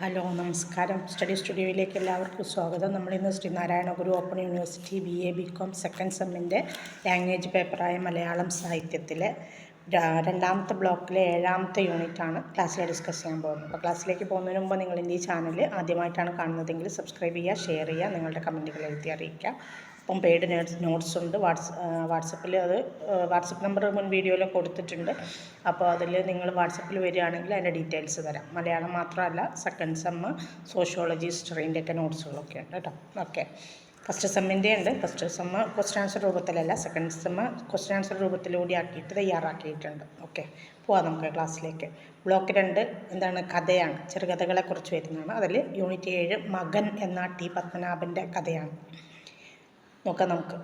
Hello നമസ്കാരം. Study സ്റ്റുഡിയോയിലേക്ക് എല്ലാവർക്കും സ്വാഗതം. നമ്മളിന്ന് Sreenarayana Guru open university B A B com second സെമ്മിന്റെ language പേപ്പറായ മലയാളം സാഹിത്യത്തിലെ രണ്ടാമത്തെ ബ്ലോക്കിലെ ഏഴാമത്തെ യൂണിറ്റാണ് ക്ലാസ്സിൽ ഡിസ്കസ് ചെയ്യാൻ പോകുന്നത്. അപ്പോൾ ക്ലാസ്സിലേക്ക് പോകുന്നതിന് മുമ്പ് നിങ്ങൾ എന്റെ ഈ ചാനൽ ആദ്യമായിട്ടാണ് കാണുന്നതെങ്കിൽ സബ്സ്ക്രൈബ് ചെയ്യുക ഷെയർ ചെയ്യുക നിങ്ങളുടെ കമന്റുകൾ എഴുതി അറിയിക്കുക. അപ്പം പെയ്ഡ് നോട്ട്സ് ഉണ്ട്. വാട്സ് വാട്സപ്പിൽ അത് വാട്സപ്പ് നമ്പർ മുൻ വീഡിയോയിൽ കൊടുത്തിട്ടുണ്ട്. അപ്പോൾ അതിൽ നിങ്ങൾ വാട്സപ്പിൽ വരികയാണെങ്കിൽ അതിന്റെ ഡീറ്റെയിൽസ് തരാം. മലയാളം മാത്രമല്ല സെക്കൻഡ് സെമ്മ് സോഷ്യോളജി ഹിസ്റ്ററിന്റെ ഒക്കെ നോട്ട്സുകളൊക്കെ ഉണ്ട് കേട്ടോ ഓക്കെ ഫസ്റ്റ് സെമ്മിന്റെ ഉണ്ട്. ഫസ്റ്റ് സെമ്മ് ക്വസ്റ്റ്യൻ ആൻസർ രൂപത്തിലല്ല സെക്കൻഡ് സെമ്മ് ക്വസ്റ്റ്യൻ ആൻസർ രൂപത്തിലൂടെ ആക്കിയിട്ട് തയ്യാറാക്കിയിട്ടുണ്ട്. ഓക്കെ പോവാം നമുക്ക് ക്ലാസ്സിലേക്ക് ബ്ലോക്ക് രണ്ട് എന്താണ്? കഥയാണ്. ചെറുകഥകളെക്കുറിച്ച് വരുന്നതാണ്. അതിൽ യൂണിറ്റ് ഏഴ് മകൻ എന്ന ടി പത്മനാഭന്റെ കഥയാണ്. നോക്കാം നമുക്ക്.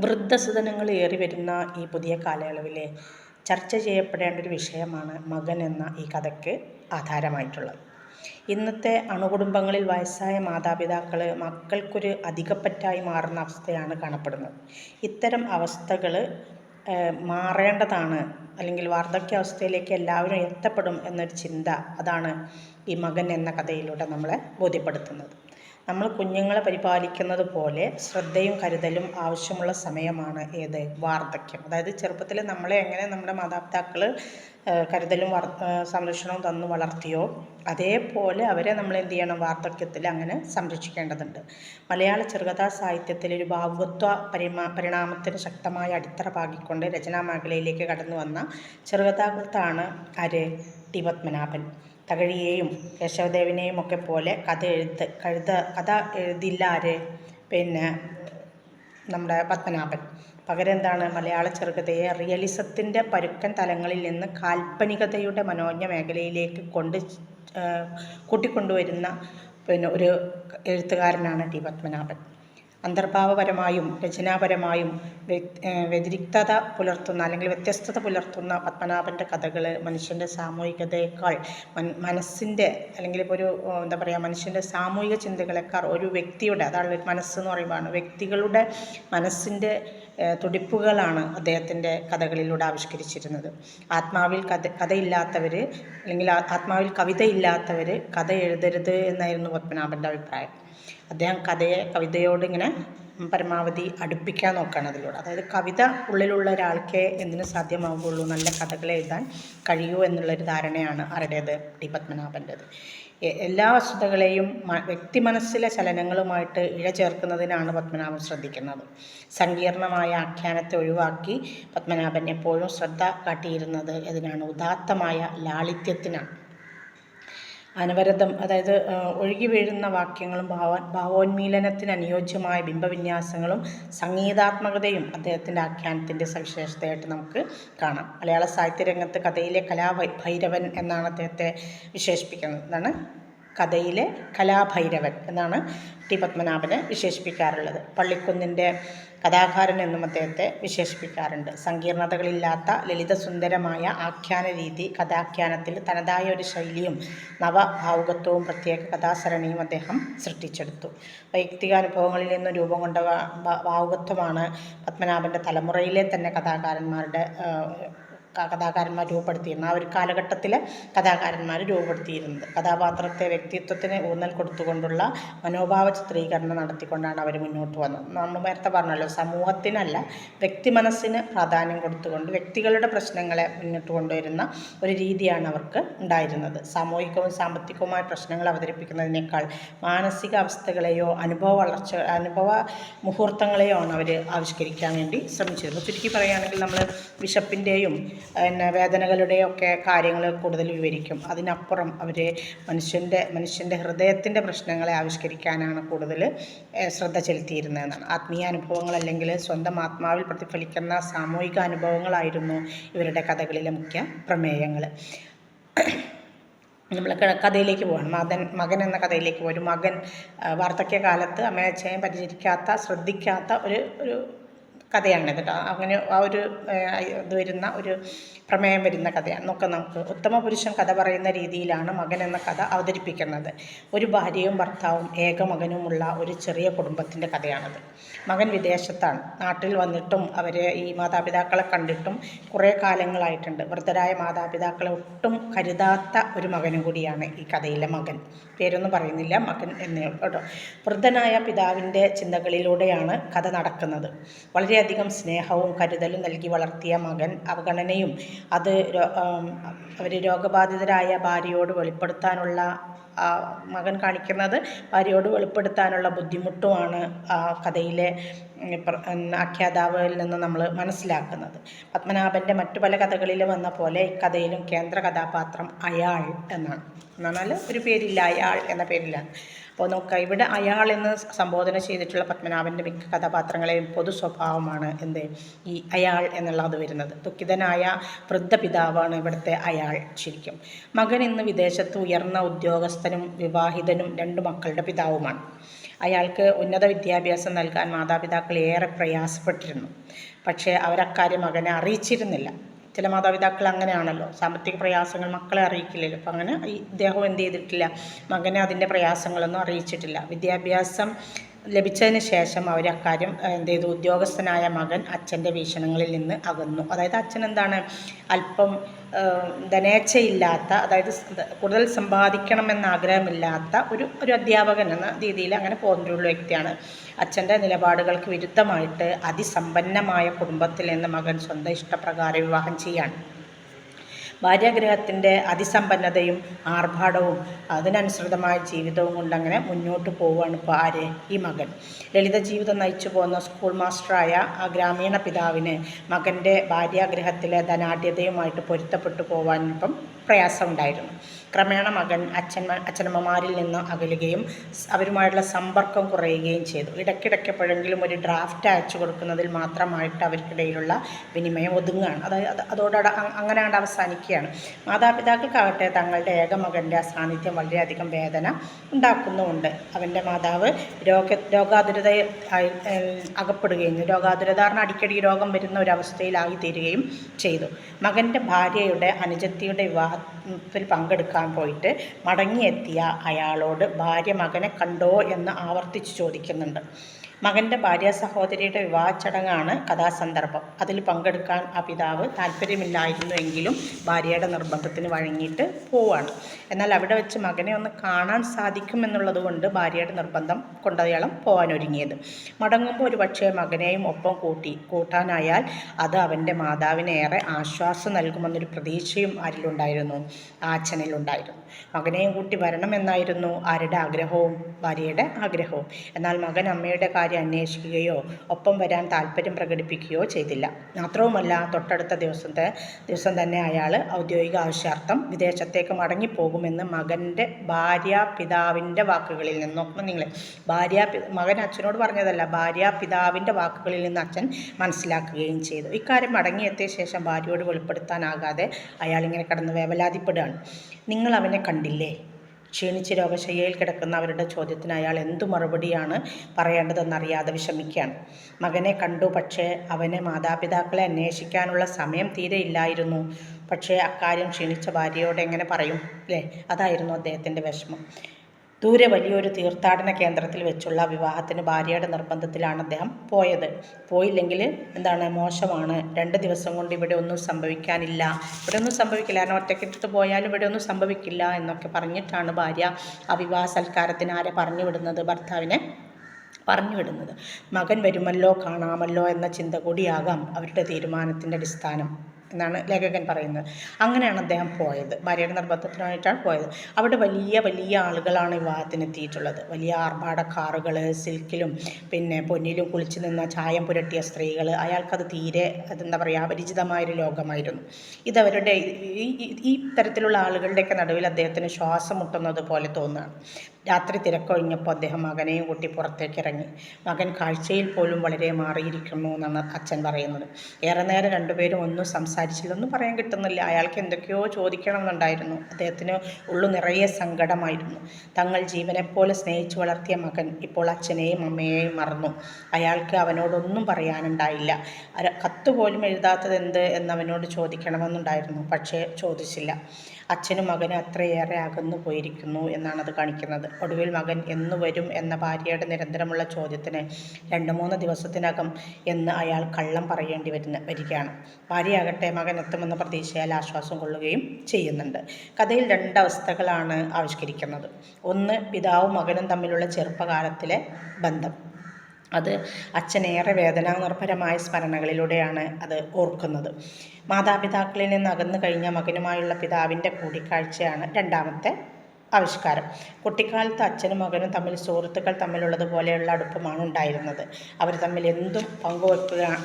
വൃദ്ധസദനങ്ങൾ ഏറി വരുന്ന ഈ പുതിയ കാലയളവിലെ ചർച്ച ചെയ്യപ്പെടേണ്ട ഒരു വിഷയമാണ് മകൻ എന്ന ഈ കഥയ്ക്ക് ആധാരമായിട്ടുള്ളത്. ഇന്നത്തെ അണുകുടുംബങ്ങളിൽ വയസ്സായ മാതാപിതാക്കൾ മക്കൾക്കൊരു അധികപ്പറ്റായി മാറുന്ന അവസ്ഥയാണ് കാണപ്പെടുന്നത്. ഇത്തരം അവസ്ഥകൾ മാറേണ്ടതാണ് അല്ലെങ്കിൽ വാർദ്ധക്യാവസ്ഥയിലേക്ക് എല്ലാവരും എത്തപ്പെടും എന്നൊരു ചിന്ത അതാണ് ഈ മകൻ എന്ന കഥയിലൂടെ നമ്മളെ ബോധ്യപ്പെടുത്തുന്നത്. നമ്മൾ കുഞ്ഞുങ്ങളെ പരിപാലിക്കുന്നത് പോലെ ശ്രദ്ധയും കരുതലും ആവശ്യമുള്ള സമയമാണ് ഏത്? വാർദ്ധക്യം. അതായത് ചെറുപ്പത്തിൽ നമ്മളെ എങ്ങനെ നമ്മുടെ മാതാപിതാക്കൾ കരുതലും വർ സംരക്ഷണവും തന്നു വളർത്തിയോ അതേപോലെ അവരെ നമ്മൾ എന്ത് ചെയ്യണം? വാർദ്ധക്യത്തിൽ അങ്ങനെ സംരക്ഷിക്കേണ്ടതുണ്ട്. മലയാള ചെറുകഥാ സാഹിത്യത്തിൽ ഒരു ഭാവുകത്വ പരിമാ പരിണാമത്തിന് ശക്തമായ അടിത്തറ പാകിക്കൊണ്ട് രചനാ മേഖലയിലേക്ക് കടന്നു വന്ന ചെറുകഥാകൃത്താണ് ആര്? ടി പത്മനാഭൻ. തകഴിയെയും കേശവദേവനെയും ഒക്കെ പോലെ കഥ എഴുത്ത് കഴുത കഥ എഴുതില്ല ആര് പിന്നെ നമ്മുടെ പത്മനാഭൻ. പകരം എന്താണ്? മലയാള ചെറുകഥയെ റിയലിസത്തിന്റെ പരുക്കൻ തലങ്ങളിൽ നിന്ന് കാൽപ്പനികതയുടെ മനോജ്ഞ മേഖലയിലേക്ക് കൊണ്ട് കൂട്ടിക്കൊണ്ടുവരുന്ന പിന്നെ ഒരു എഴുത്തുകാരനാണ് ടി പത്മനാഭൻ. അന്തർഭാവപരമായും രചനാപരമായും വ്യ- വ്യതിരിക്തത പുലർത്തുന്ന അല്ലെങ്കിൽ വ്യത്യസ്തത പുലർത്തുന്ന പത്മനാഭന്റെ കഥകൾ മനുഷ്യന്റെ സാമൂഹികതയേക്കാൾ മനസ്സിന്റെ അല്ലെങ്കിൽ ഇപ്പോൾ ഒരു എന്താ പറയുക മനുഷ്യന്റെ സാമൂഹിക ചിന്തകളെക്കാൾ ഒരു വ്യക്തിയുടെ അതാണ് മനസ്സെന്ന് പറയുമ്പോൾ വ്യക്തികളുടെ മനസ്സിന്റെ തുടിപ്പുകളാണ് അദ്ദേഹത്തിന്റെ കഥകളിലൂടെ ആവിഷ്കരിച്ചിരുന്നത്. ആത്മാവിൽ കഥ കഥയില്ലാത്തവർ അല്ലെങ്കിൽ ആത്മാവിൽ കവിതയില്ലാത്തവർ കഥ എഴുതരുത് എന്നായിരുന്നു പത്മനാഭന്റെ അഭിപ്രായം. അദ്ദേഹം കഥയെ കവിതയോട് ഇങ്ങനെ പരമാവധി അടുപ്പിക്കാൻ നോക്കുകയാണ് അതിലൂടെ. അതായത് കവിത ഉള്ളിലുള്ള ഒരാൾക്കേ എന്തിനു സാധ്യമാവുകയുള്ളൂ നല്ല കഥകൾ എഴുതാൻ കഴിയൂ എന്നുള്ളൊരു ധാരണയാണ് ആരുടേത് ടി പത്മനാഭന്റെത്. എല്ലാ വസ്തുതകളെയും വ്യക്തി മനസ്സിലെ ചലനങ്ങളുമായിട്ട് ഇഴചേർക്കുന്നതിനാണ് പത്മനാഭൻ ശ്രദ്ധിക്കുന്നത്. സങ്കീർണമായ ആഖ്യാനത്തെ ഒഴിവാക്കി പത്മനാഭൻ എപ്പോഴും ശ്രദ്ധ കാട്ടിയിരുന്നത് ഇതിനാണ് ഉദാത്തമായ ലാളിത്യത്തിനാണ്. അനവരതം അതായത് ഒഴുകി വീഴുന്ന വാക്യങ്ങളും ഭാവ ഭാവോന്മീലനത്തിന് അനുയോജ്യമായ ബിംബവിന്യാസങ്ങളും സംഗീതാത്മകതയും അദ്ദേഹത്തിന്റെ ആഖ്യാനത്തിന്റെ സവിശേഷതയായിട്ട് നമുക്ക് കാണാം. മലയാള സാഹിത്യരംഗത്ത് കഥയിലെ കലാഭൈരവൻ എന്നാണ് അദ്ദേഹത്തെ വിശേഷിപ്പിക്കുന്നത് എന്നാണ് കഥയിലെ കലാഭൈരവൻ എന്നാണ് ടി പത്മനാഭനെ വിശേഷിപ്പിക്കാറുള്ളത്. പള്ളിക്കുന്നിന്റെ കഥാകാരൻ എന്നും അദ്ദേഹത്തെ വിശേഷിപ്പിക്കാറുണ്ട്. സങ്കീർണതകളില്ലാത്ത ലളിതസുന്ദരമായ ആഖ്യാന രീതി കഥാഖ്യാനത്തിൽ തനതായ ഒരു ശൈലിയും നവഭാവുകത്വവും പ്രത്യേക കഥാസരണിയും അദ്ദേഹം സൃഷ്ടിച്ചെടുത്തു. വൈയക്തികാനുഭവങ്ങളിൽ നിന്നും രൂപം കൊണ്ട ഭാവുകത്വമാണ് പത്മനാഭന്റെ തലമുറയിലെ തന്നെ കഥാകാരന്മാരുടെ കഥാകാരന്മാർ രൂപപ്പെടുത്തിയിരുന്നത് ആ ഒരു കാലഘട്ടത്തിലെ കഥാകാരന്മാർ രൂപപ്പെടുത്തിയിരുന്നത്. കഥാപാത്രത്തെ വ്യക്തിത്വത്തിന് ഊന്നൽ കൊടുത്തുകൊണ്ടുള്ള മനോഭാവ ചിത്രീകരണം നടത്തിക്കൊണ്ടാണ് അവർ മുന്നോട്ട് വന്നത്. നമ്മൾ നേരത്തെ പറഞ്ഞല്ലോ സമൂഹത്തിനല്ല വ്യക്തി മനസ്സിന് പ്രാധാന്യം കൊടുത്തുകൊണ്ട് വ്യക്തികളുടെ പ്രശ്നങ്ങളെ മുന്നോട്ട് കൊണ്ടുവരുന്ന ഒരു രീതിയാണ് അവർക്ക് ഉണ്ടായിരുന്നത്. സാമൂഹികവും സാമ്പത്തികവുമായ പ്രശ്നങ്ങൾ അവതരിപ്പിക്കുന്നതിനേക്കാൾ മാനസിക അവസ്ഥകളെയോ അനുഭവ വളർച്ച അനുഭവ മുഹൂർത്തങ്ങളെയോ ആണ് അവർ ആവിഷ്കരിക്കാൻ വേണ്ടി ശ്രമിച്ചിരുന്നത്. ചുരുക്കി പറയുകയാണെങ്കിൽ നമ്മൾ വിശപ്പിന്റെയും പിന്നെ വേദനകളുടെയൊക്കെ കാര്യങ്ങൾ കൂടുതൽ വിവരിക്കും. അതിനപ്പുറം അവർ മനുഷ്യന്റെ മനുഷ്യന്റെ ഹൃദയത്തിന്റെ പ്രശ്നങ്ങളെ ആവിഷ്കരിക്കാനാണ് കൂടുതൽ ശ്രദ്ധ ചെലുത്തിയിരുന്നതെന്നാണ്. ആത്മീയ അനുഭവങ്ങൾ അല്ലെങ്കിൽ സ്വന്തം ആത്മാവിൽ പ്രതിഫലിക്കുന്ന സാമൂഹിക അനുഭവങ്ങളായിരുന്നു ഇവരുടെ കഥകളിലെ മുഖ്യ പ്രമേയങ്ങൾ. നമ്മൾ കഥയിലേക്ക് പോകണം മകൻ മകൻ എന്ന കഥയിലേക്ക് ഒരു മകൻ വാർദ്ധക്യകാലത്ത് അമ്മയച്ഛനെ പരിചരിക്കാത്ത ശ്രദ്ധിക്കാത്ത ഒരു ഒരു കഥയാണ് കേട്ടോ. അങ്ങനെ ആ ഒരു ഇത് വരുന്ന ഒരു പ്രമേയം വരുന്ന കഥയാണ്. നോക്കാം നമുക്ക്. ഉത്തമ പുരുഷൻ കഥ പറയുന്ന രീതിയിലാണ് മകൻ എന്ന കഥ അവതരിപ്പിക്കുന്നത്. ഒരു ഭാര്യയും ഭർത്താവും ഏക മകനുമുള്ള ഒരു ചെറിയ കുടുംബത്തിന്റെ കഥയാണത്. മകൻ വിദേശത്താണ്. നാട്ടിൽ വന്നിട്ടും അവരെ ഈ മാതാപിതാക്കളെ കണ്ടിട്ടും കുറേ കാലങ്ങളായിട്ടുണ്ട്. വൃദ്ധരായ മാതാപിതാക്കളെ ഒട്ടും കരുതാത്ത ഒരു മകനും കൂടിയാണ് ഈ കഥയിലെ മകൻ. പേരൊന്നും പറയുന്നില്ല മകൻ എന്നേ കേട്ടോ. വൃദ്ധനായ പിതാവിന്റെ ചിന്തകളിലൂടെയാണ് കഥ നടക്കുന്നത്. വളരെയധികം സ്നേഹവും കരുതലും നൽകി വളർത്തിയ മകൻ അവഗണനയും അത് അവർ രോഗബാധിതരായ ഭാര്യയോട് വെളിപ്പെടുത്താനുള്ള മകൻ കാണിക്കുന്നത് ഭാര്യയോട് വെളിപ്പെടുത്താനുള്ള ബുദ്ധിമുട്ടുമാണ് ആ കഥയിലെ ആഖ്യാതാവിൽ നിന്ന് നമ്മൾ മനസ്സിലാക്കുന്നത്. പത്മനാഭന്റെ മറ്റു പല കഥകളിലും വന്ന പോലെ കഥയിലും കേന്ദ്ര കഥാപാത്രം അയാൾ എന്നാണ്. എന്നാൽ ഒരു പേരില്ല അയാൾ എന്ന പേരിലാണ് അപ്പോൾ നോക്കുക ഇവിടെ അയാൾ എന്ന് സംബോധന ചെയ്തിട്ടുള്ള പത്മനാഭന്റെ മിക്ക കഥാപാത്രങ്ങളെയും പൊതു സ്വഭാവമാണ് എന്ത്? ഈ അയാൾ എന്നുള്ളത് വരുന്നത്. ദുഃഖിതനായ വൃദ്ധ പിതാവാണ് ഇവിടുത്തെ അയാൾ ശരിക്കും. മകൻ ഇന്ന് വിദേശത്ത് ഉയർന്ന ഉദ്യോഗസ്ഥനും വിവാഹിതനും രണ്ട് മക്കളുടെ പിതാവുമാണ്. അയാൾക്ക് ഉന്നത വിദ്യാഭ്യാസം നൽകാൻ മാതാപിതാക്കൾ ഏറെ പ്രയാസപ്പെട്ടിരുന്നു. പക്ഷേ അവരക്കാര്യം മകനെ അറിയിച്ചിരുന്നില്ല. ചില മാതാപിതാക്കൾ അങ്ങനെയാണല്ലോ. സാമ്പത്തിക പ്രയാസങ്ങൾ മക്കളെ അറിയിക്കില്ലല്ലോ. അപ്പം അങ്ങനെ ഇദ്ദേഹം എന്ത് ചെയ്തിട്ടില്ല. മകനെ അതിന്റെ പ്രയാസങ്ങളൊന്നും അറിയിച്ചിട്ടില്ല. വിദ്യാഭ്യാസം ലഭിച്ചതിന് ശേഷം അവർ അക്കാര്യം എന്ത് ചെയ്തു? ഉദ്യോഗസ്ഥനായ മകൻ അച്ഛന്റെ വീക്ഷണങ്ങളിൽ നിന്ന് അകന്നു. അതായത് അച്ഛൻ എന്താണ്? അല്പം ധനേച്ഛയില്ലാത്ത അതായത് കൂടുതൽ സമ്പാദിക്കണമെന്ന ആഗ്രഹമില്ലാത്ത ഒരു ഒരു അധ്യാപകൻ എന്ന രീതിയിൽ അങ്ങനെ പോകുന്നൊരു വ്യക്തിയാണ്. അച്ഛന്റെ നിലപാടുകൾക്ക് വിരുദ്ധമായിട്ട് അതിസമ്പന്നമായ കുടുംബത്തിൽ നിന്ന് മകൻ സ്വന്തം ഇഷ്ടപ്രകാരം വിവാഹം ചെയ്യാണ്. ഭാര്യാഗ്രഹത്തിന്റെ അതിസമ്പന്നതയും ആർഭാടവും അതിനനുസൃതമായ ജീവിതവും കൊണ്ട് അങ്ങനെ മുന്നോട്ട് പോവുകയാണ് ഇപ്പോൾ ആര് ഈ മകൻ. ലളിത ജീവിതം നയിച്ചു പോകുന്ന സ്കൂൾ മാസ്റ്ററായ ആ ഗ്രാമീണ പിതാവിന് മകന്റെ ഭാര്യാഗ്രഹത്തിലെ ധനാഢ്യതയുമായിട്ട് പൊരുത്തപ്പെട്ടു പോകാൻ ഇപ്പം പ്രയാസമുണ്ടായിരുന്നു. ക്രമേണ മകൻ അച്ഛൻ അച്ഛനമ്മമാരിൽ നിന്ന് അകലുകയും അവരുമായുള്ള സമ്പർക്കം കുറയുകയും ചെയ്തു. ഇടയ്ക്കിടയ്ക്ക് എപ്പോഴെങ്കിലും ഒരു ഡ്രാഫ്റ്റ് അയച്ചു കൊടുക്കുന്നതിൽ മാത്രമായിട്ട് അവർക്കിടയിലുള്ള വിനിമയം ഒതുങ്ങുകയാണ്. അതായത് അതോടെ അങ്ങനെയാണ് അവസാനിക്കുകയാണ്. മാതാപിതാക്കൾക്കാകട്ടെ തങ്ങളുടെ ഏക മകന്റെ അസാന്നിധ്യം വളരെയധികം വേദന ഉണ്ടാക്കുന്നുമുണ്ട്. അവന്റെ മാതാവ് രോഗ രോഗാതുരത അകപ്പെടുകയും രോഗാതുരത കാരണം അടിക്കടി രോഗം വരുന്ന ഒരവസ്ഥയിലായി തീരുകയും ചെയ്തു. മകന്റെ ഭാര്യയുടെ അനുജത്തിയുടെ വിവാഹത്തിൽ പങ്കെടുക്കാൻ നോക്കാൻ പോയിട്ട് മടങ്ങിയെത്തിയ അയാളോട് ഭാര്യ മകനെ കണ്ടോ എന്ന് ആവർത്തിച്ച് ചോദിക്കുന്നുണ്ട്. മകന്റെ ഭാര്യ സഹോദരിയുടെ വിവാഹ ചടങ്ങാണ് കഥാസന്ദർഭം. അതിൽ പങ്കെടുക്കാൻ ആ പിതാവ് താല്പര്യമില്ലായിരുന്നു എങ്കിലും ഭാര്യയുടെ നിർബന്ധത്തിന് വഴങ്ങിയിട്ട് പോവാണ്. എന്നാൽ അവിടെ വെച്ച് മകനെ ഒന്ന് കാണാൻ സാധിക്കുമെന്നുള്ളത് കൊണ്ട് ഭാര്യയുടെ നിർബന്ധം കൊണ്ടയാളം പോകാൻ ഒരുങ്ങിയത് മടങ്ങുമ്പോൾ ഒരു പക്ഷേ മകനെയും ഒപ്പം കൂട്ടി കൂട്ടാനായാൽ അത് അവന്റെ മാതാവിന് ഏറെ ആശ്വാസം നൽകുമെന്നൊരു പ്രതീക്ഷയും ആരിലുണ്ടായിരുന്നു അച്ഛനിലുണ്ടായിരുന്നു മകനെയും കൂട്ടി വരണമെന്നായിരുന്നു ആരുടെ ആഗ്രഹവും? ഭാര്യയുടെ ആഗ്രഹവും. എന്നാൽ മകൻ അമ്മയുടെ കാര്യം അന്വേഷിക്കുകയോ ഒപ്പം വരാൻ താല്പര്യം പ്രകടിപ്പിക്കുകയോ ചെയ്തില്ല. മാത്രവുമല്ല തൊട്ടടുത്ത ദിവസത്തെ ദിവസം തന്നെ അയാൾ ഔദ്യോഗിക ആവശ്യാർത്ഥം വിദേശത്തേക്ക് മടങ്ങിപ്പോകുമെന്ന് മകന്റെ ഭാര്യ പിതാവിന്റെ വാക്കുകളിൽ നിന്ന്. നിങ്ങൾ ഭാര്യ മകൻ അച്ഛനോട് പറഞ്ഞതല്ല ഭാര്യ പിതാവിന്റെ വാക്കുകളിൽ നിന്ന് അച്ഛൻ മനസ്സിലാക്കുകയും ചെയ്തു. ഇക്കാര്യം മടങ്ങിയെത്തിയ ശേഷം ഭാര്യയോട് വെളിപ്പെടുത്താനാകാതെ അയാളിങ്ങനെ കടന്ന് വേവലാതിപ്പെടുകയാണ്. നിങ്ങൾ അവനെ കണ്ടില്ലേ? ക്ഷീണിച്ച് രോഗശയ്യയിൽ കിടക്കുന്ന അവരുടെ ചോദ്യത്തിന് അയാൾ എന്തു മറുപടിയാണ് പറയേണ്ടതെന്നറിയാതെ വിഷമിക്കുകയാണ്. മകനെ കണ്ടു പക്ഷേ അവനെ മാതാപിതാക്കളെ അന്വേഷിക്കാനുള്ള സമയം തീരെ ഇല്ലായിരുന്നു. പക്ഷേ അക്കാര്യം ക്ഷീണിച്ച ഭാര്യയോട് എങ്ങനെ പറയും? അല്ലേ അതായിരുന്നു അദ്ദേഹത്തിന്റെ വിഷമം. ദൂരെ വലിയൊരു തീർത്ഥാടന കേന്ദ്രത്തിൽ വെച്ചുള്ള വിവാഹത്തിന് ഭാര്യയുടെ നിർബന്ധത്തിലാണ് അദ്ദേഹം പോയത്. പോയില്ലെങ്കിൽ എന്താണ്? മോശമാണ്. രണ്ട് ദിവസം കൊണ്ട് ഇവിടെ ഒന്നും സംഭവിക്കാനില്ല. ഇവിടെ ഒന്നും സംഭവിക്കില്ല. കാരണം ഒറ്റക്കിട്ടിട്ട് പോയാലും ഇവിടെ ഒന്നും സംഭവിക്കില്ല എന്നൊക്കെ പറഞ്ഞിട്ടാണ് ഭാര്യ ആ വിവാഹ സൽക്കാരത്തിന് ആരെ പറഞ്ഞു വിടുന്നത്? ഭർത്താവിനെ പറഞ്ഞു വിടുന്നത്. മകൻ വരുമല്ലോ കാണാമല്ലോ എന്ന ചിന്ത കൂടിയാകാം അവരുടെ തീരുമാനത്തിന്റെ അടിസ്ഥാനം. എന്നാണ് ലേഖകൻ പറയുന്നത്. അങ്ങനെയാണ് അദ്ദേഹം പോയത്. ഭാര്യയുടെ നിർബന്ധത്തിനായിട്ടാണ് പോയത്. അവിടെ വലിയ വലിയ ആളുകളാണ് വിവാഹത്തിന് എത്തിയിട്ടുള്ളത്. വലിയ ആർഭാട കാറുകൾ സിൽക്കിലും പിന്നെ പൊന്നിലും കുളിച്ചു നിന്ന ചായം പുരട്ടിയ സ്ത്രീകൾ അയാൾക്കത് തീരെ അതെന്താ പറയുക അപരിചിതമായൊരു ലോകമായിരുന്നു. ഇതവരുടെ ഈ തരത്തിലുള്ള ആളുകളുടെയൊക്കെ നടുവിൽ അദ്ദേഹത്തിന് ശ്വാസം മുട്ടുന്നത് പോലെ തോന്നുകയാണ്. രാത്രി തിരക്കൊഴിഞ്ഞപ്പോൾ അദ്ദേഹം മകനെയും കൂട്ടി പുറത്തേക്ക് ഇറങ്ങി. മകൻ കാഴ്ചയിൽ പോലും വളരെ മാറിയിരിക്കുന്നു എന്നാണ് അച്ഛൻ പറയുന്നത്. ഏറെ നേരം രണ്ടുപേരും ഒന്നും സംസാരിച്ചില്ല ഒന്നും പറയാൻ കിട്ടുന്നില്ല. അയാൾക്ക് എന്തൊക്കെയോ ചോദിക്കണം എന്നുണ്ടായിരുന്നു അദ്ദേഹത്തിന് ഉള്ളു നിറയെ സങ്കടമായിരുന്നു. തങ്ങൾ ജീവനെപ്പോലെ സ്നേഹിച്ചു വളർത്തിയ മകൻ ഇപ്പോൾ അച്ഛനെയും അമ്മയെയും മറന്നു. അയാൾക്ക് അവനോടൊന്നും പറയാനുണ്ടായില്ല. അര- കത്ത് പോലും എഴുതാത്തത് എന്ത് എന്നവനോട് ചോദിക്കണമെന്നുണ്ടായിരുന്നു. പക്ഷേ ചോദിച്ചില്ല. അച്ഛനും മകനും അത്രയേറെ അകന്നു പോയിരിക്കുന്നു എന്നാണത് കാണിക്കുന്നത്. ഒടുവിൽ മകൻ എന്നു വരും എന്ന ഭാര്യയുടെ നിരന്തരമുള്ള ചോദ്യത്തിന് രണ്ട് മൂന്ന് ദിവസത്തിനകം എന്ന് അയാൾ കള്ളം പറയേണ്ടി വരുന്ന വരികയാണ്. ഭാര്യയാകട്ടെ മകൻ എത്തുമെന്ന പ്രതീക്ഷയാൽ ആശ്വാസം കൊള്ളുകയും ചെയ്യുന്നുണ്ട്. കഥയിൽ രണ്ട് അവസ്ഥകളാണ് ആവിഷ്കരിക്കുന്നത്. ഒന്ന് പിതാവും മകനും തമ്മിലുള്ള ചെറുപ്പകാലത്തിലെ ബന്ധം. അത് അച്ഛനേറെ വേദനാനിർഭരമായ സ്മരണകളിലൂടെയാണ് അത് ഓർക്കുന്നത്. മാതാപിതാക്കളിൽ നിന്ന് അകന്നു കഴിഞ്ഞ മകനുമായുള്ള പിതാവിന്റെ കൂടിക്കാഴ്ചയാണ് രണ്ടാമത്തെ ആവിഷ്കാരം. കുട്ടിക്കാലത്ത് അച്ഛനും മകനും തമ്മിൽ സുഹൃത്തുക്കൾ തമ്മിലുള്ളതുപോലെയുള്ള അടുപ്പമാണ് ഉണ്ടായിരുന്നത്. അവർ തമ്മിൽ എന്തും പങ്കുവെക്കുക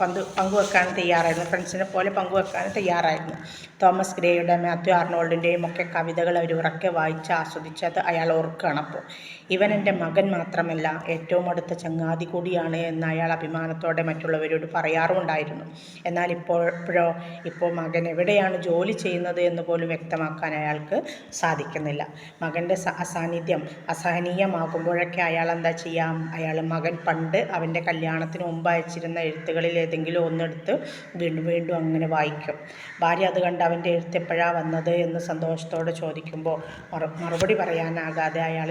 പങ്ക് പങ്കുവെക്കാൻ തയ്യാറായിരുന്നു. ഫ്രണ്ട്സിനെ പോലെ പങ്കുവെക്കാൻ തയ്യാറായിരുന്നു. തോമസ് ഗ്രേയുടെ മാത്യു ആർണോൾഡിന്റെയും ഒക്കെ കവിതകൾ അവർ ഉറക്കെ വായിച്ച് ആസ്വദിച്ചത് അയാൾ ഓർക്കുകയാണ് അപ്പോൾ. ഇവൻ എന്റെ മകൻ മാത്രമല്ല ഏറ്റവും അടുത്ത ചങ്ങാതി കൂടിയാണ് എന്ന് അയാൾ അഭിമാനത്തോടെ മറ്റുള്ളവരോട് പറയാറുമുണ്ടായിരുന്നു. എന്നാൽ ഇപ്പോഴോ ഇപ്പോൾ മകൻ എവിടെയാണ് ജോലി ചെയ്യുന്നത് എന്ന് പോലും വ്യക്തമാക്കാൻ അയാൾക്ക് സാധിക്കുന്നില്ല. മകന്റെ അസാന്നിധ്യം അസഹനീയമാകുമ്പോഴൊക്കെ അയാൾ എന്താ ചെയ്യാം? അയാൾ മകൻ പണ്ട് അവന്റെ കല്യാണത്തിന് മുമ്പ് അയച്ചിരുന്ന എഴുത്തുകളിൽ ഏതെങ്കിലും ഒന്നെടുത്ത് വീണ്ടും വീണ്ടും അങ്ങനെ വായിക്കും. ഭാര്യ അത് കണ്ട് അവന്റെ എഴുത്ത് എപ്പോഴാണ് വന്നത് എന്ന് സന്തോഷത്തോടെ ചോദിക്കുമ്പോൾ മറു മറുപടി പറയാനാകാതെ അയാൾ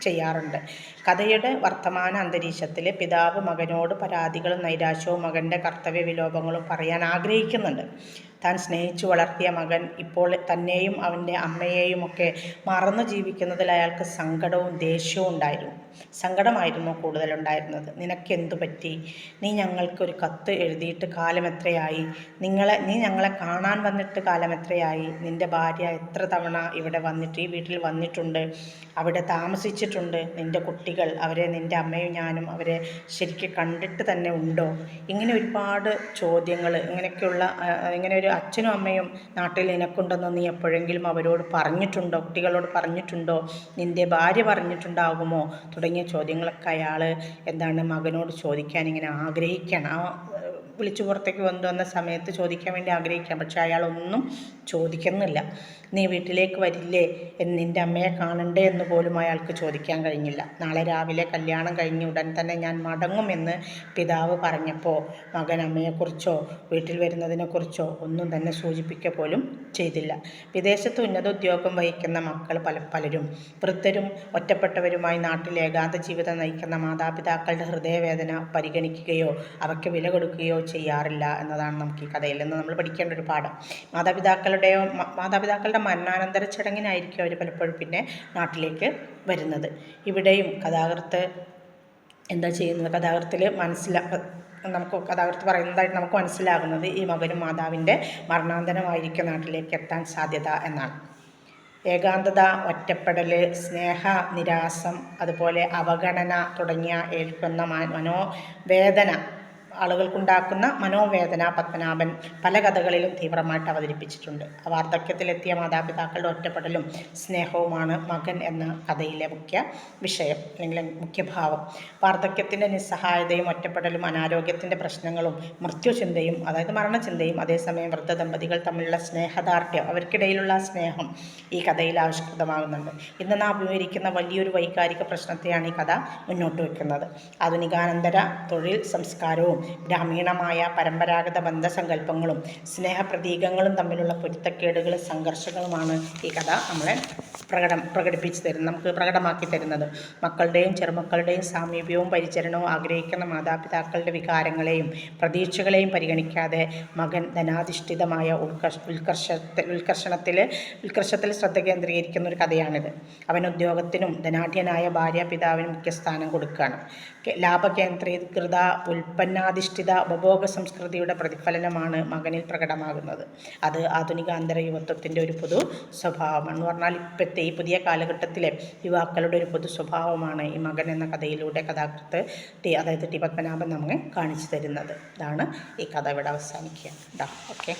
ചെയ്യാറുണ്ട്. കഥയുടെ വർത്തമാന അന്തരീക്ഷത്തിൽ പിതാവ് മകനോട് പരാതികളും നൈരാശ്യവും മകന്റെ കർത്തവ്യ വിലോപങ്ങളും പറയാൻ ആഗ്രഹിക്കുന്നുണ്ട്. താൻ സ്നേഹിച്ചു വളർത്തിയ മകൻ ഇപ്പോൾ തന്നെയും അവന്റെ അമ്മയെയും ഒക്കെ മറന്നു ജീവിക്കുന്നതിൽ അയാൾക്ക് സങ്കടവും ദേഷ്യവും ഉണ്ടായിരുന്നു. സങ്കടമായിരുന്നു കൂടുതലുണ്ടായിരുന്നത്. നിനക്കെന്തു പറ്റി? നീ ഞങ്ങൾക്കൊരു കത്ത് എഴുതിയിട്ട് കാലം എത്രയായി നിങ്ങളെ നീ ഞങ്ങളെ കാണാൻ വന്നിട്ട് കാലം എത്രയായി നിന്റെ ഭാര്യ എത്ര തവണ ഇവിടെ വന്നിട്ട് ഈ വീട്ടിൽ വന്നിട്ടുണ്ട്? അവിടെ താമസിച്ചിട്ടുണ്ട്? നിന്റെ കുട്ടികൾ അവരെ നിന്റെ അമ്മയും ഞാനും അവരെ ശരിക്കും കണ്ടിട്ട് തന്നെ ഉണ്ടോ? ഇങ്ങനെ ഒരുപാട് ചോദ്യങ്ങൾ ഇങ്ങനെയൊക്കെയുള്ള ഇങ്ങനെ ഒരു അച്ഛനും അമ്മയും നാട്ടിൽ നിനക്കുണ്ടെന്ന് നീ എപ്പോഴെങ്കിലും അവരോട് പറഞ്ഞിട്ടുണ്ടോ? കുട്ടികളോട് പറഞ്ഞിട്ടുണ്ടോ? നിന്റെ ഭാര്യ പറഞ്ഞിട്ടുണ്ടാകുമോ? തുടങ്ങിയ ചോദ്യങ്ങളൊക്കെ അയാൾ എന്താണ് മകനോട് ചോദിക്കാൻ ഇങ്ങനെ ആഗ്രഹിക്കണം. ആ വിളിച്ചു പുറത്തേക്ക് കൊണ്ടുവന്ന സമയത്ത് ചോദിക്കാൻ വേണ്ടി ആഗ്രഹിക്കാം. പക്ഷേ അയാളൊന്നും ചോദിക്കുന്നില്ല. നീ വീട്ടിലേക്ക് വരില്ലേ? എന്ന് നിന്റെ അമ്മയെ കാണണ്ടേ? എന്ന് പോലും അയാൾക്ക് ചോദിക്കാൻ കഴിഞ്ഞില്ല. നാളെ രാവിലെ കല്യാണം കഴിഞ്ഞ ഉടൻ തന്നെ ഞാൻ മടങ്ങുമെന്ന് പിതാവ് പറഞ്ഞപ്പോൾ മകൻ അമ്മയെക്കുറിച്ചോ വീട്ടിൽ വരുന്നതിനെക്കുറിച്ചോ ഒന്നും തന്നെ സൂചിപ്പിക്കുക പോലും ചെയ്തില്ല. വിദേശത്ത് ഉന്നത ഉദ്യോഗം വഹിക്കുന്ന മക്കൾ പല പലരും വൃദ്ധരും ഒറ്റപ്പെട്ടവരുമായി നാട്ടിൽ ഏകാന്ത ജീവിതം നയിക്കുന്ന മാതാപിതാക്കളുടെ ഹൃദയവേദന പരിഗണിക്കുകയോ അവയ്ക്ക് വില കൊടുക്കുകയോ ചെയ്യാറില്ല എന്നതാണ് നമുക്ക് ഈ കഥയിൽ നിന്ന് നമ്മൾ പഠിക്കേണ്ട ഒരു പാഠം. മാതാപിതാക്കളുടെയോ മാതാപിതാക്കളുടെ മരണാനന്തര ചടങ്ങിനായിരിക്കും അവർ പലപ്പോഴും പിന്നെ നാട്ടിലേക്ക് വരുന്നത്. ഇവിടെയും കഥാകൃത്ത് എന്താ ചെയ്യുന്നത്? കഥാകൃത്തിൽ മനസ്സിലാ നമുക്ക് കഥാകൃത്ത് പറയുന്നതായിട്ട് നമുക്ക് മനസ്സിലാകുന്നത് ഈ മകനും മാതാവിന്റെ മരണാന്തരമായിരിക്കും നാട്ടിലേക്ക് എത്താൻ സാധ്യത എന്നാണ്. ഏകാന്തത ഒറ്റപ്പെടൽ സ്നേഹ നിരാസം അതുപോലെ അവഗണന തുടങ്ങിയ ഏൽക്കുന്ന മനോവേദന ആളുകൾക്കുണ്ടാക്കുന്ന മനോവേദന പത്മനാഭൻ പല കഥകളിലും തീവ്രമായിട്ട് അവതരിപ്പിച്ചിട്ടുണ്ട്. വാർദ്ധക്യത്തിലെത്തിയ മാതാപിതാക്കളുടെ ഒറ്റപ്പെടലും സ്നേഹവുമാണ് മകൻ എന്ന കഥയിലെ മുഖ്യ വിഷയം അല്ലെങ്കിൽ മുഖ്യഭാവം. വാർദ്ധക്യത്തിന്റെ നിസ്സഹായതയും ഒറ്റപ്പെടലും അനാരോഗ്യത്തിന്റെ പ്രശ്നങ്ങളും മൃത്യുചിന്തയും അതായത് മരണചിന്തയും അതേസമയം വൃദ്ധ ദമ്പതികൾ തമ്മിലുള്ള സ്നേഹദാർഢ്യം അവർക്കിടയിലുള്ള സ്നേഹം ഈ കഥയിൽ ആവിഷ്കൃതമാകുന്നുണ്ട്. ഇന്ന് നാം അഭിമുഖീകരിക്കുന്ന വലിയൊരു വൈകാരിക പ്രശ്നത്തെയാണ് ഈ കഥ മുന്നോട്ട് വയ്ക്കുന്നത്. ആധുനികാനന്തര തൊഴിൽ സംസ്കാരവും ഗ്രാമീണമായ പരമ്പരാഗത ബന്ധസങ്കല്പങ്ങളും സ്നേഹപ്രതീകങ്ങളും തമ്മിലുള്ള പൊരുത്തക്കേടുകളും സംഘർഷങ്ങളുമാണ് ഈ കഥ നമ്മളെ പ്രകടം പ്രകടിപ്പിച്ച് തരുന്നത് നമുക്ക് പ്രകടമാക്കി തരുന്നത്. മക്കളുടെയും ചെറുമക്കളുടെയും സാമീപ്യവും പരിചരണവും ആഗ്രഹിക്കുന്ന മാതാപിതാക്കളുടെ വികാരങ്ങളെയും പ്രതീക്ഷകളെയും പരിഗണിക്കാതെ മകൻ ധനാധിഷ്ഠിതമായ ഉത്കർഷ ഉത്കർഷത്തിൽ ഉത്കർഷണത്തിൽ ഉത്കർഷത്തിൽ ശ്രദ്ധ കേന്ദ്രീകരിക്കുന്ന ഒരു കഥയാണിത്. അവൻ ഉദ്യോഗത്തിനും ധനാഢ്യനായ ഭാര്യ പിതാവിനും മുഖ്യസ്ഥാനം കൊടുക്കുകയാണ്. ലാഭകേന്ദ്രീകൃത ലാഭകേന്ദ്രീകൃത ഉൽപ്പന്നാധിഷ്ഠിത ഉപഭോഗ സംസ്കൃതിയുടെ പ്രതിഫലനമാണ് മകനിൽ പ്രകടമാകുന്നത്. അത് ആധുനിക അന്തരയുവത്വത്തിന്റെ ഒരു പൊതു സ്വഭാവമാണ്. എന്ന് പറഞ്ഞാൽ ഇപ്പോഴത്തെ ഈ പുതിയ കാലഘട്ടത്തിലെ യുവാക്കളുടെ ഒരു പൊതു സ്വഭാവമാണ് ഈ മകൻ എന്ന കഥയിലൂടെ കഥാകൃത്ത് ടി അതായത് ടി പത്മനാഭൻ നമുക്ക് കാണിച്ചു തരുന്നത്. ഇതാണ് ഈ കഥ ഇവിടെ അവസാനിക്കുക. ഓക്കെ.